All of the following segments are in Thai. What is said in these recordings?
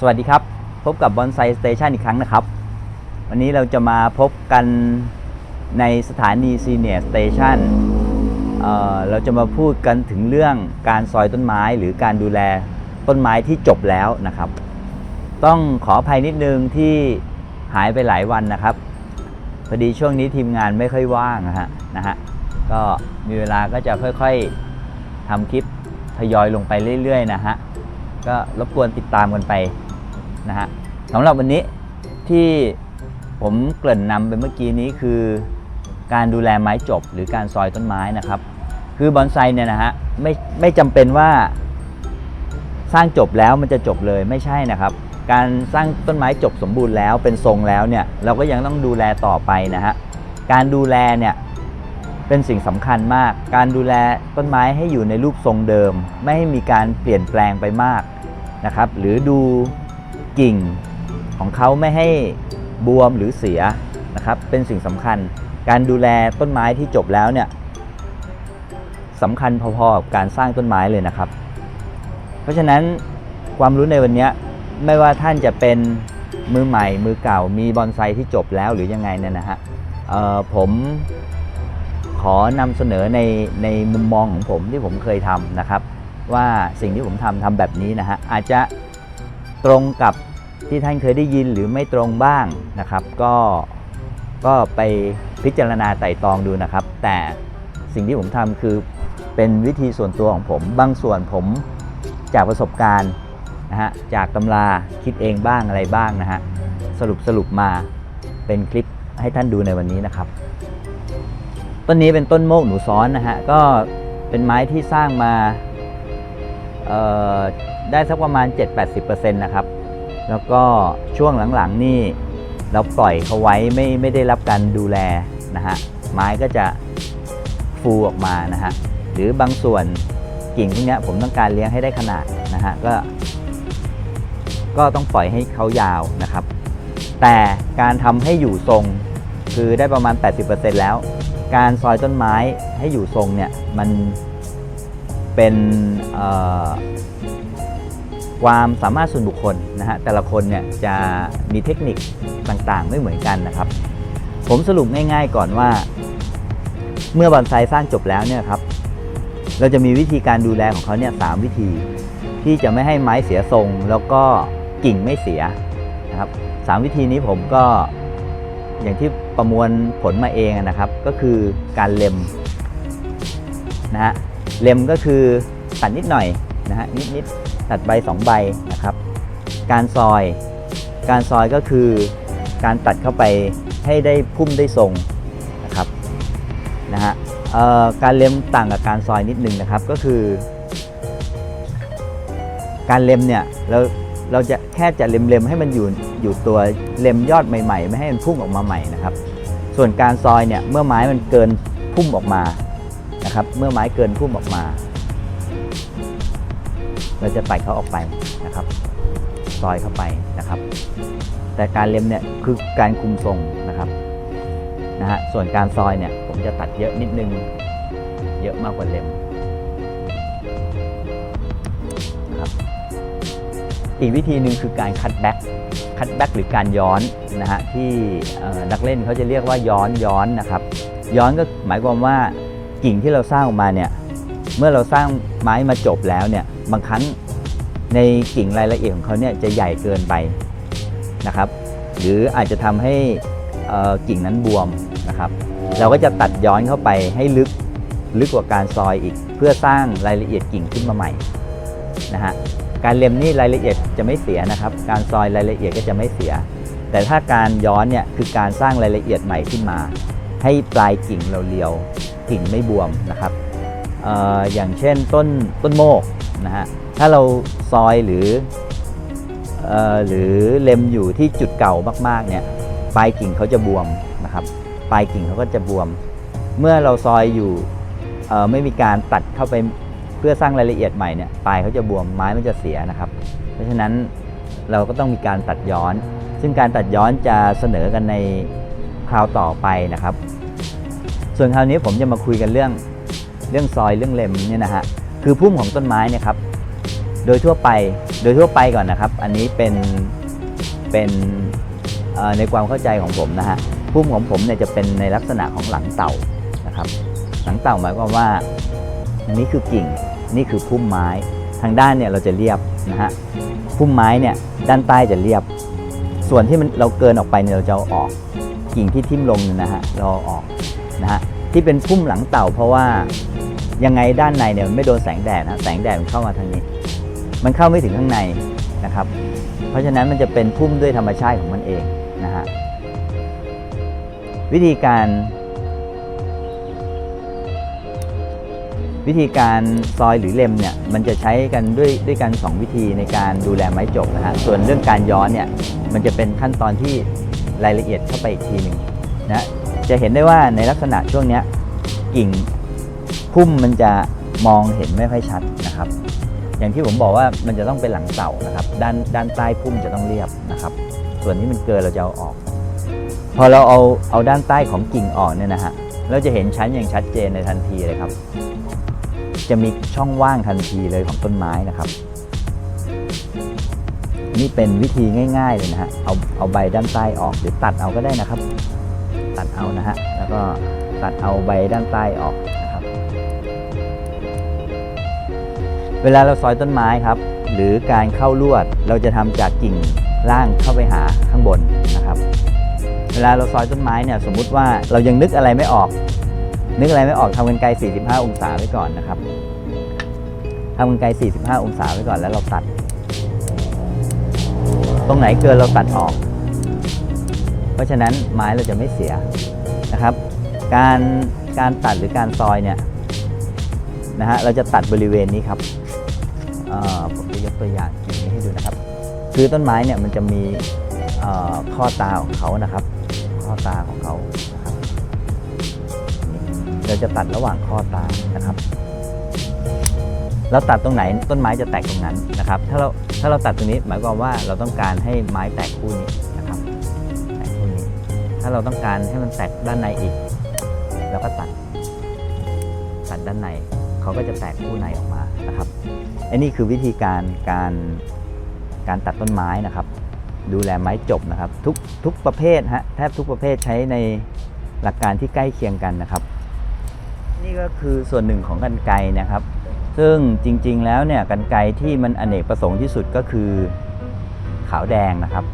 สวัสดีครับ พบกับบอนไซสเตชันอีกครั้งนะครับ วันนี้เราจะมาพบกันในสถานีซีเนียร์สเตชันเราจะมาพูดกันถึงเรื่องการซอยต้นไม้หรือการดูแลต้นไม้ที่จบแล้วนะครับ ต้องขออภัยนิดนึงที่หายไปหลายวันนะครับ พอดีช่วงนี้ทีมงานไม่ค่อยว่างนะฮะนะฮะก็มีเวลาก็จะค่อยๆทำคลิปทยอยลงไปเรื่อยๆนะฮะ ก็รบกวนติดตามกันไปนะฮะสำหรับวันนี้ที่ผมเกริ่นนำไปเมื่อกี้นี้คือ การดูแลไม้จบหรือการซอยต้นไม้นะครับ คือบอนไซเนี่ยนะฮะไม่ไม่จำเป็นว่าสร้างจบแล้วมันจะจบเลยไม่ใช่นะครับ การสร้างต้นไม้จบสมบูรณ์แล้วเป็นทรงแล้วเนี่ยเราก็ยังต้องดูแลต่อไปนะฮะการดูแลเนี่ยเป็นสิ่งสำคัญมาก การดูแลต้นไม้ให้อยู่ในรูปทรงเดิม ไม่ให้มีการเปลี่ยนแปลงไปมาก นะครับ หรือดูกิ่งของเขาไม่ให้บวมหรือเสียนะครับ เป็นสิ่งสำคัญ การดูแลต้นไม้ที่จบแล้วเนี่ยสำคัญพอๆกับการสร้างต้นไม้เลยนะครับ เพราะฉะนั้นความรู้ในวันนี้ไม่ว่าท่านจะเป็นมือใหม่ มือเก่า มีบอนไซที่จบแล้วหรือยังไงเนี่ยนะฮะผมขอนำเสนอในในมุมมองของผมที่ผมเคยทำนะครับ ว่าสิ่งที่ผมทำทำแบบนี้นะฮะอาจจะตรงกับที่ท่านเคยได้ยินหรือไม่ตรงบ้างนะครับ ก็ก็ไปพิจารณาไต่ตรองดูนะครับ แต่สิ่งที่ผมทำคือเป็นวิธีส่วนตัวของผม บางส่วนผมจากประสบการณ์นะฮะจากตำราคิดเองบ้างอะไรบ้างนะฮะสรุปสรุปมาเป็นคลิปให้ท่านดูในวันนี้นะครับ ต้นนี้เป็นต้นโมกหนูซ้อนนะฮะก็เป็นไม้ที่สร้างมา ได้สักประมาณ 7-80%นะครับ แล้วก็ช่วงหลังๆนี่เราปล่อยเขาไว้ไม่ไม่ได้รับการดูแลนะฮะไม้ก็จะฟูออกมานะฮะหรือบางส่วนกิ่งพวกเนี้ยผมต้องการเลี้ยงให้ได้ขนาดนะฮะก็ ก็ต้องปล่อยให้เขายาวนะครับ แต่การทำให้อยู่ทรงคือได้ประมาณ 80%แล้ว การซอยต้นไม้ให้อยู่ทรงเนี่ยมัน เป็นความสามารถส่วนบุคคลนะฮะแต่ละคนเนี่ยจะมีเทคนิคต่างๆ ไม่เหมือนกันนะครับ ผมสรุปง่ายๆก่อนว่า เมื่อบอนไซสร้างจบแล้วเนี่ยครับเราจะมีวิธีการดูแลของเขาเนี่ยสามวิธี ที่จะไม่ให้ไม้เสียทรง แล้วก็กิ่งไม่เสียนะครับสามวิธีนี้ผมก็อย่างที่ประมวลผลมาเองนะครับ ก็คือการเล็มนะฮะ เล็มก็คือตัดนิดหน่อยนะฮะนิดๆตัดใบสองใบนะครับ การซอย การซอยก็คือการตัดเข้าไปให้ได้พุ่มได้ทรงนะครับนะฮะการเล็มต่างกับการซอยนิดนึงนะครับก็คือ การเล็มเนี่ยเราเราจะแค่จะเล็มๆให้มันอยู่อยู่ตัวเล็มยอดใหม่ๆ ไม่ให้มันพุ่งออกมาใหม่นะครับ ส่วนการซอยเนี่ยเมื่อไม้มันเกินพุ่มออกมา นะครับ เมื่อไม้เกินพุ่มออกมา เราจะตัดเขาออกไปนะครับ ซอยเข้าไปนะครับ แต่การเล็มเนี่ยคือการคุมทรงนะครับนะฮะส่วนการซอยเนี่ยผมจะตัดเยอะนิดนึง เยอะมากกว่าเล็มนะครับอีกวิธีหนึ่งคือการคัดแบ็กคัดแบ็กหรือการย้อนนะฮะที่นักเล่นเขาจะเรียกว่าย้อนย้อนนะครับ ย้อนก็หมายความว่า กิ่งที่เราสร้างออกมาเนี่ยเมื่อเราสร้างไม้มาจบแล้วเนี่ยบางครั้งในกิ่งรายละเอียดของเขาเนี่ยจะใหญ่เกินไปนะครับ หรืออาจจะทำให้กิ่งนั้นบวมนะครับ เราก็จะตัดย้อนเข้าไปให้ลึกลึกกว่าการซอยอีก เพื่อสร้างรายละเอียดกิ่งขึ้นมาใหม่นะฮะการเล็มนี่รายละเอียดจะไม่เสียนะครับ การซอยรายละเอียดก็จะไม่เสีย แต่ถ้าการย้อนเนี่ยคือการสร้างรายละเอียดใหม่ขึ้นมา ให้ปลายกิ่งเราเรียว กิ่งไม่บวมนะครับอออย่างเช่นต้นต้นโมกนะฮะถ้าเราซอยหรืออหรือเล็มอยู่ที่จุดเก่ามากๆเนี่ยปลายกิ่งเขาจะบวมนะครับปลายกิ่งเขาก็จะบวม เมื่อเราซอยอยู่ไม่มีการตัดเข้าไปเพื่อสร้างรายละเอียดใหม่เนี่ยปลายเขาจะบวมไม้มันจะเสียนะครับ เพราะฉะนั้นเราก็ต้องมีการตัดย้อน ซึ่งการตัดย้อนจะเสนอกันในคราวต่อไปนะครับ ส่วนคราวนี้ผมจะมาคุยกันเรื่องเรื่องซอยเรื่องเลมเนี่ยนะฮะคือพุ่มของต้นไม้เนี่ยครับ โดยทั่วไปโดยทั่วไปก่อนนะครับ อันนี้เป็นเป็นในความเข้าใจของผมนะฮะพุ่มของผมเนี่ยจะเป็นในลักษณะของหลังเต่านะครับ หลังเต่าหมายความว่าอันนี้คือกิ่งนี่คือพุ่มไม้ทางด้านเนี่ยเราจะเรียบนะฮะพุ่มไม้เนี่ยด้านใต้จะเรียบ ส่วนที่มันเราเกินออกไปเนี่ยเราจะเอาออก กิ่งที่ทิ่มลงเนี่ยนะฮะเราเอาออก นะฮะที่เป็นพุ่มหลังเต่าเพราะว่ายังไงด้านในเนี่ยมันไม่โดนแสงแดดนะแสงแดดมันเข้ามาทางนี้ มันเข้าไม่ถึงข้างในนะครับ เพราะฉะนั้นมันจะเป็นพุ่มด้วยธรรมชาติของมันเองนะฮะวิธีการ วิธีการซอยหรือเล็มเนี่ยมันจะใช้กันด้วยด้วยกันสองวิธีในการดูแลไม้จบนะฮะส่วนเรื่องการย้อนเนี่ยมันจะเป็นขั้นตอนที่รายละเอียดเข้าไปอีกทีหนึ่งนะ จะเห็นได้ว่าในลักษณะช่วงนี้กิ่งพุ่มมันจะมองเห็นไม่ค่อยชัดนะครับ อย่างที่ผมบอกว่ามันจะต้องเป็นหลังเต่านะครับ ด้านด้านใต้พุ่มจะต้องเรียบนะครับ ส่วนที่มันเกินเราจะเอาออก พอเราเอาเอาด้านใต้ของกิ่งออกเนี่ยนะฮะเราจะเห็นชั้นอย่างชัดเจนในทันทีเลยครับ จะมีช่องว่างทันทีเลยของต้นไม้นะครับนี่เป็นวิธีง่าย ๆ เลยนะฮะ เอาเอาใบด้านใต้ออกหรือตัดเอาก็ได้นะครับ ตัดเอานะฮะ แล้วก็ตัดเอาใบด้านใต้ออกนะครับ เวลาเราซอยต้นไม้ครับ หรือการเข้าลวดเราจะทำจากกิ่งล่างเข้าไปหาข้างบนนะครับ เวลาเราซอยต้นไม้เนี่ยสมมุติว่าเรายังนึกอะไรไม่ออก นึกอะไรไม่ออกทำกันไกล 45 องศาไว้ก่อนนะครับทำกันไกล 45 องศาไว้ก่อนแล้วเราตัด ตรงไหนเกินเราตัดออก เพราะฉะนั้นไม้เราจะไม่เสียนะครับ การการตัดหรือการซอยเนี่ยนะฮะเราจะตัดบริเวณนี้ครับผมจะยกตัวอย่างกิ่งนี้ให้ดูนะครับ คือต้นไม้เนี่ยมันจะมีข้อตาของเขานะครับ ข้อตาของเขานะครับเราจะตัดระหว่างข้อตานะครับ เราตัดตรงไหนต้นไม้จะแตกตรงนั้นนะครับ ถ้าเราถ้าเราตัดตรงนี้หมายความว่าเราต้องการให้ไม้แตกคู่นี้าเราต้องการให้มันแตกด้านในอีกเราก็ตัด ตัดด้านในเขาก็จะแตกคู่ในออกมานะครับอันนี้คือวิธีการการการตัดต้นไม้นะครับ ดูแลไม้จบนะครับ ทุกทุกประเภทฮะแทบทุกประเภทใช้ในหลักการที่ใกล้เคียงกันนะครับ นี่ก็คือส่วนหนึ่งของกันไกนะครับ ซึ่งจริง ๆ แล้วเนี่ยกันไกที่มันอเนกประสงค์ที่สุดก็คือขาวแดงนะครับ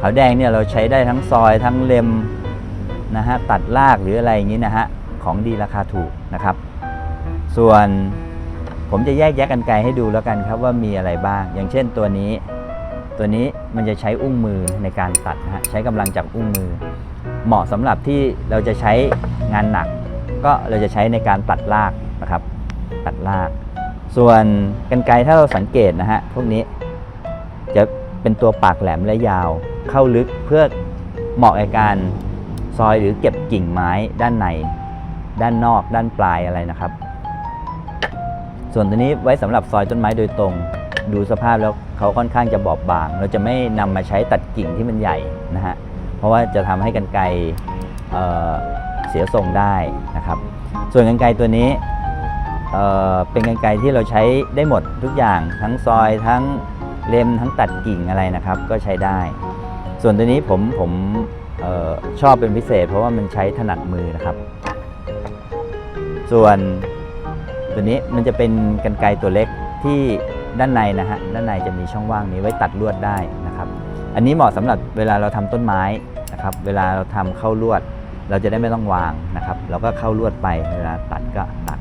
ขาวแดงเนี่ยเราใช้ได้ทั้งซอยทั้งเล็มนะฮะตัดรากหรืออะไรอย่างนี้นะฮะของดีราคาถูกนะครับ ส่วนผมจะแยกแยะกันไกรให้ดูแล้วกันครับว่ามีอะไรบ้าง อย่างเช่นตัวนี้ ตัวนี้มันจะใช้อุ้งมือในการตัดนะฮะใช้กำลังจากอุ้งมือ เหมาะสำหรับที่เราจะใช้งานหนัก ก็เราจะใช้ในการตัดรากนะครับ ตัดราก ส่วนกันไกรถ้าเราสังเกตนะฮะพวกนี้จะ เป็นตัวปากแหลมและยาว เข้าลึกเพื่อเหมาะกับการซอยหรือเก็บกิ่งไม้ด้านใน ด้านนอก ด้านปลายอะไรนะครับ ส่วนตัวนี้ไว้สำหรับซอยต้นไม้โดยตรง ดูสภาพแล้วเขาค่อนข้างจะบอบบาง เราจะไม่นำมาใช้ตัดกิ่งที่มันใหญ่นะฮะเพราะว่าจะทำให้กันไก่เสียทรงได้นะครับ ส่วนกันไกตัวนี้เเป็นกันไกที่เราใช้ได้หมดทุกอย่างทั้งซอยทั้ง เล็มทั้งตัดกิ่งอะไรนะครับ ก็ใช้ได้ ส่วนตัวนี้ผมผมออชอบเป็นพิเศษ เพราะว่ามันใช้ถนัดมือนะครับ ส่วนตัวนี้มันจะเป็นกันไกรตัวเล็กที่ด้านในนะฮะด้านในจะมีช่องว่างนี้ไว้ตัดลวดได้นะครับ อันนี้เหมาะสำหรับเวลาเราทำต้นไม้นะครับ เวลาเราทำเข้าลวด เราจะได้ไม่ต้องวางนะครับเราก็เข้าลวดไปเวลาตัดก็ตัด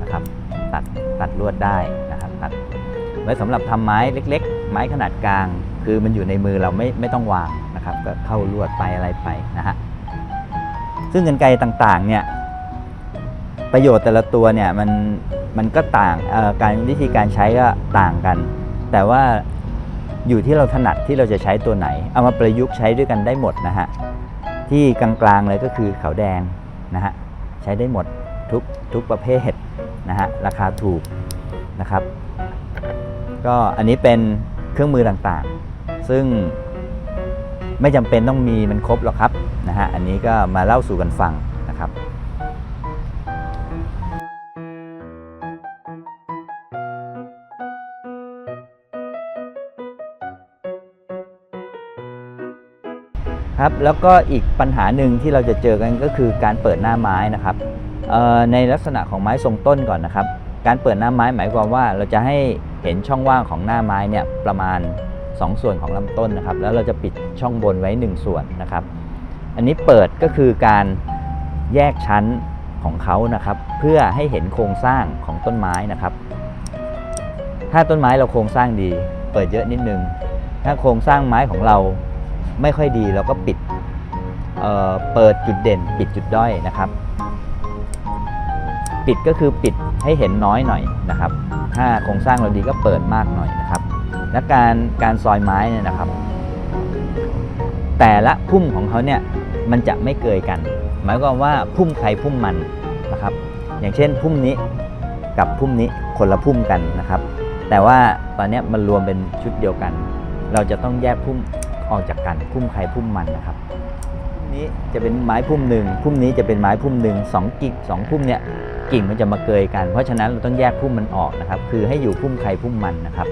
นะครับ ตัดตัดลวดได้นะครับตัดไว้สำหรับทำไม้เล็ก ไม้ขนาดกลาง คือมันอยู่ในมือเราไม่ไม่ต้องวางนะครับ ก็เข้าลวดไปอะไรไปนะฮะซึ่งกรรไกต่างๆเนี่ยประโยชน์แต่ละตัวเนี่ยมันมันก็ต่างการวิธีการใช้ก็ต่างกัน แต่ว่าอยู่ที่เราถนัดที่เราจะใช้ตัวไหน เอามาประยุกต์ใช้ด้วยกันได้หมดนะฮะที่กลางๆเลยก็คือขาวแดงนะฮะใช้ได้หมดทุกทุกประเภทนะฮะราคาถูกนะครับ ก็อันนี้เป็น เครื่องมือต่างๆ ซึ่งไม่จำเป็นต้องมีมันครบหรอกครับนะฮะอันนี้ก็มาเล่าสู่กันฟังนะครับครับแล้วก็อีกปัญหาหนึ่งที่เราจะเจอกันก็คือการเปิดหน้าไม้นะครับในลักษณะของไม้ทรงต้นก่อนนะครับ การเปิดหน้าไม้หมายความว่าเราจะให้ เห็นช่องว่างของหน้าไม้เนี่ยประมาณ 2 ส่วนของลำต้นนะครับ แล้วเราจะปิดช่องบนไว้ 1 ส่วนนะครับ อันนี้เปิดก็คือการแยกชั้นของเขานะครับ เพื่อให้เห็นโครงสร้างของต้นไม้นะครับ ถ้าต้นไม้เราโครงสร้างดี เปิดเยอะนิดนึง ถ้าโครงสร้างไม้ของเราไม่ค่อยดีเราก็ปิดเอ่อเปิดจุดเด่น ปิดจุดด้อยนะครับ ปิดก็คือปิดให้เห็นน้อยหน่อยนะครับถ้าโครงสร้างเราดีก็เปิดมากหน่อยนะครับ และการการซอยไม้เนี่ยนะครับ แต่ละพุ่มของเขาเนี่ยมันจะไม่เกยกัน หมายความว่าพุ่มใครพุ่มมันนะครับ อย่างเช่นพุ่มนี้กับพุ่มนี้คนละพุ่มกันนะครับ แต่ว่าตอนนี้มันรวมเป็นชุดเดียวกัน เราจะต้องแยกพุ่มออกจากกันพุ่มใครพุ่มมันนะครับพุ่มนี้จะเป็นไม้พุ่มหนึ่งพุ่มนี้จะเป็นไม้พุ่มหนึ่งสองกิ่งสองพุ่มเนี่ย กิ่งมันจะมาเกยกัน เพราะฉะนั้นเราต้องแยกพุ่มมันออกนะครับ คือให้อยู่พุ่มใครพุ่มมันนะครับ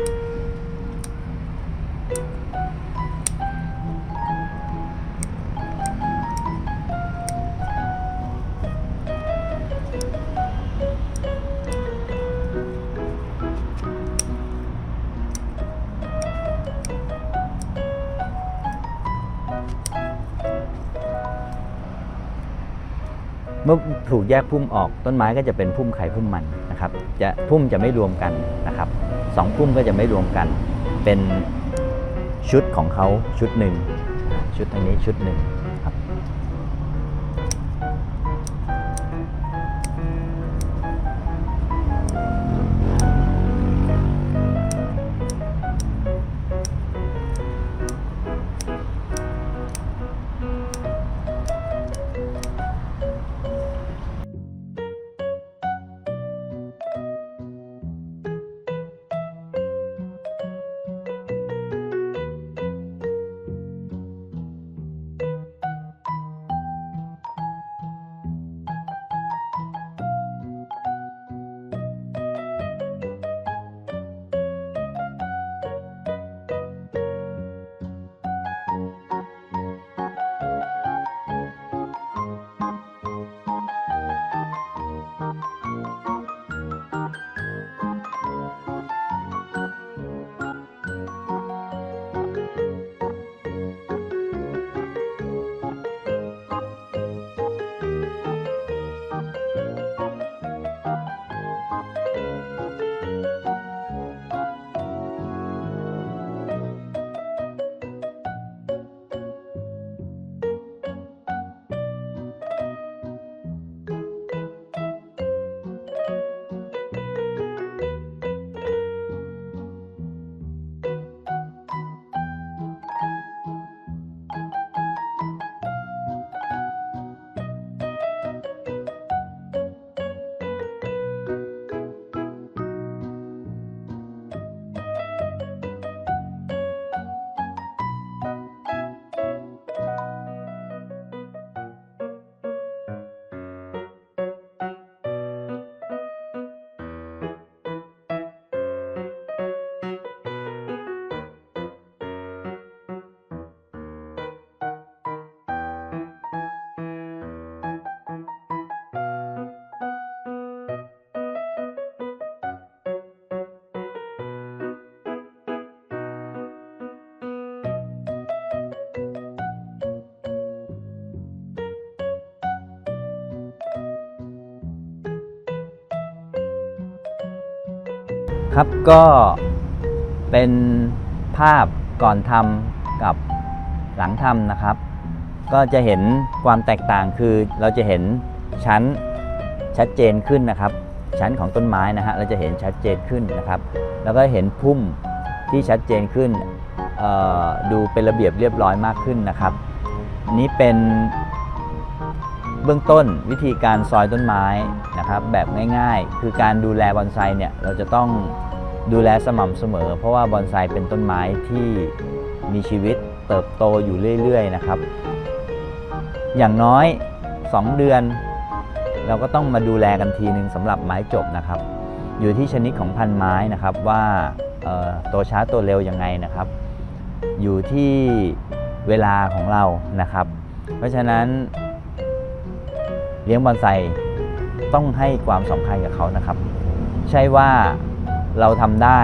ถูกแยกพุ่มออกต้นไม้ก็จะเป็นพุ่มไข่พุ่มมันนะครับจะพุ่มจะไม่รวมกันนะครับสองพุ่มก็จะไม่รวมกัน เป็นชุดของเขาชุดหนึ่งชุดทางนี้ชุดหนึ่ง ครับก็เป็นภาพก่อนทำกับหลังทำนะครับ ก็จะเห็นความแตกต่างคือเราจะเห็นชั้นชัดเจนขึ้นนะครับ ชั้นของต้นไม้นะฮะเราจะเห็นชัดเจนขึ้นนะครับ แล้วก็เห็นพุ่มที่ชัดเจนขึ้นดูเป็นระเบียบเรียบร้อยมากขึ้นนะครับ นี้เป็นเบื้องต้นวิธีการซอยต้นไม้นะครับ แบบง่ายๆ คือการดูแลบอนไซเนี่ยเราจะต้อง ดูแลสม่ำเสมอ เพราะว่าบอนไซเป็นต้นไม้ที่มีชีวิตเติบโตอยู่เรื่อยๆนะครับ อย่างน้อย 2 เดือน เราก็ต้องมาดูแลกันทีหนึ่งสำหรับไม้จบนะครับ อยู่ที่ชนิดของพันไม้นะครับว่าโตช้าโตเร็วยังไงนะครับ อยู่ที่เวลาของเรานะครับ เพราะฉะนั้น เลี้ยงบอนไซต้องให้ความสำคัญกับเขานะครับ ใช่ว่า เราทำได้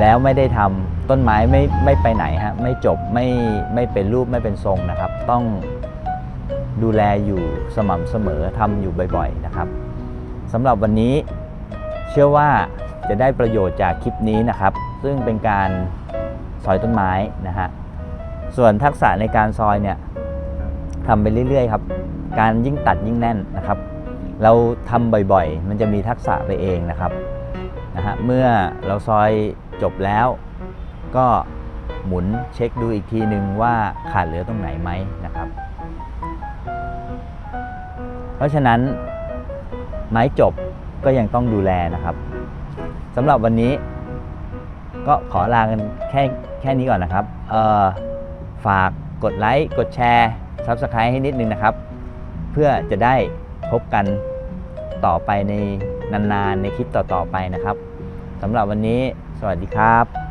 แล้วไม่ได้ทำต้นไม้ไม่ไม่ไปไหนฮะไม่จบไม่ไม่เป็นรูปไม่เป็นทรงนะครับ ต้องดูแลอยู่สม่ำเสมอทำอยู่บ่อยๆนะครับสำหรับวันนี้เชื่อว่าจะได้ประโยชน์จากคลิปนี้นะครับ ซึ่งเป็นการซอยต้นไม้นะฮะส่วนทักษะในการซอยเนี่ยทำไปเรื่อยๆครับ การยิ่งตัดยิ่งแน่นนะครับ เราทำบ่อยๆ มันจะมีทักษะไปเองนะครับ นะฮะเมื่อเราซอยจบแล้ว ก็หมุนเช็คดูอีกทีหนึ่งว่าขาดเหลือตรงไหนไหมนะครับ เพราะฉะนั้นไม้จบก็ยังต้องดูแลนะครับสำหรับวันนี้ก็ขอลากันแค่แค่นี้ก่อนนะครับฝากกดไลค์ กดแชร์ Subscribe ให้นิดนึงนะครับ เพื่อจะได้พบกัน ต่อไปในนานๆในคลิปต่อๆไปนะครับสำหรับวันนี้สวัสดีครับ